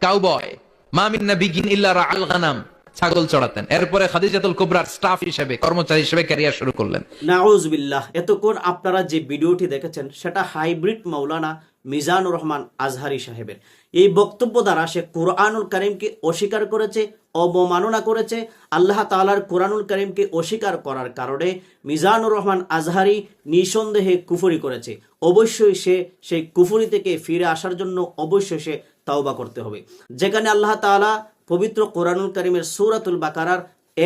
كاوبوي ما من نبي إلا رعى الغنم ছাগল চড়াতেন। এরপরে খাদিজাতুল কুবরার স্টাফ হিসেবে, কর্মচারী হিসেবে ক্যারিয়ার শুরু করলেন। নাউজবিল্লাহ, এতক্ষণ আপনারা যে ভিডিওটি দেখেছেন, সেটা হাইব্রিড মৌলানা মিজানুর রহমান আজহারি সাহেবের। এই বক্তব্য দ্বারা সে কোরআনুল করিমকে অস্বীকার করেছে, অবমাননা করেছে, আল্লাহ তাআলার কোরআনুল করিমকে অস্বীকার করার কারণে মিজানুর রহমান আজহারি নিঃসন্দেহে কুফরি করেছে। অবশ্যই সে সেই কুফরি থেকে ফিরে আসার জন্য অবশ্যই সে তাওবা করতে হবে। যেখানে আল্লাহ তাআলা পবিত্র কোরআনুল করিমের সূরাতুল বাকারার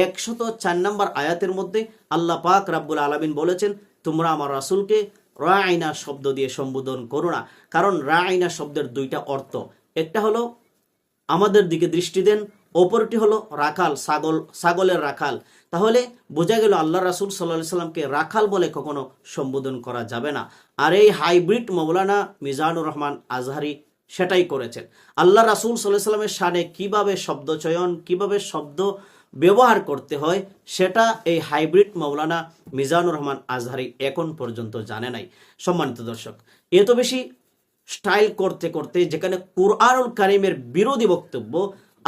একশত চার নম্বর আয়াতের মধ্যে আল্লাহ পাক রাব্বুল আলামিন বলেছেন, তোমরা আমার রাসূলকে রাআইনা শব্দ দিয়ে সম্বোধন করো না, কারণ রাআইনা শব্দের দুইটা অর্থ। একটা হলো, আমাদের দিকে দৃষ্টি দেন, অপরটি হলো রাখাল ছাগল ছাগলের রাখাল। তাহলে বোঝা গেল আল্লাহ রাসুল সাল্লাহ সাল্লামকে রাখাল বলে কখনো সম্বোধন করা যাবে না। আর এই হাইব্রিড মৌলানা মিজানুর রহমান আজহারি সেটাই করেছেন। আল্লাহ রাসুল সাল্লাহ সাল্লামের সানে কীভাবে শব্দ চয়ন কীভাবে শব্দ ব্যবহার করতে হয়, সেটা এই হাইব্রিড মৌলানা মিজানুর রহমান আজহারি এখন পর্যন্ত জানে নাই। সম্মানিত দর্শক এত বেশি স্টাইল করতে করতে যেখানে কোরআনুল কারিমের বিরোধী বক্তব্য,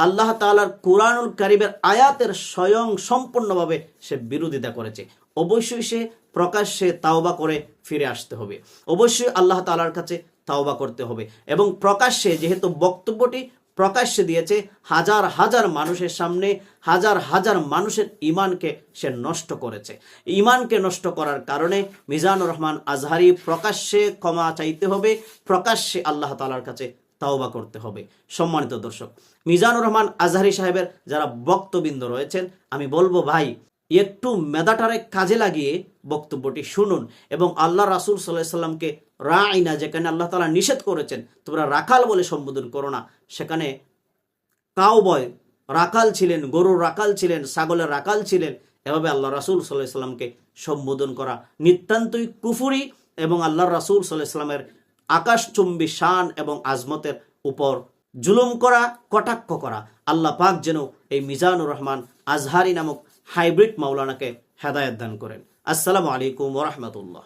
আল্লাহ তাআলার কোরআনুল কারিমের আয়াতের স্বয়ং সম্পূর্ণভাবে সে বিরোধিতা করেছে। অবশ্যই সে প্রকাশ্যে তাওবা করে ফিরে আসতে হবে। অবশ্যই আল্লাহ তালার কাছে তাওবা করতে হবে। এবং প্রকাশ্যে যেহেতু বক্তব্যটি প্রকাশ্যে দিয়েছে, হাজার হাজার মানুষের সামনে, হাজার হাজার মানুষের ইমানকে সে নষ্ট করেছে। ইমানকে নষ্ট করার কারণে মিজানুর রহমান আজহারি প্রকাশ্যে ক্ষমা চাইতে হবে, প্রকাশ্যে আল্লাহ তালার কাছে তাওবা করতে হবে। সম্মানিত দর্শক, মিজানুর রহমান আজহারি সাহেবের যারা বক্তবৃন্দ রয়েছেন, আমি বলব ভাই একটু মেধাটারে কাজে লাগিয়ে বক্তব্যটি শুনুন এবং আল্লাহ রাসুল সাল্লাহ সাল্লামকে রাইনা যেখানে আল্লাহ তালা নিষেধ করেছেন, তোমরা রাখাল বলে সম্বোধন করো না। সেখানে কাউবয় রাকাল ছিলেন গরুর রাকাল ছিলেন, ছাগলের রাকাল ছিলেন, এভাবে আল্লাহ রাসুল সাল্লাহ সাল্লামকে সম্বোধন করা। নিতান্তই কুফুরি এবং আল্লাহ রাসুল সাল্লাহ সাল্লামের আকাশচুম্বী শান এবং আজমতের উপর জুলুম করা, কটাক্ষ করা। আল্লাহ পাক যেন এই মিজানুর রহমান আজহারি নামক হাইব্রিড মাওলানাকে হেদায়ত দান করেন। আসসালামু আলাইকুম ওরহমতুল্লাহ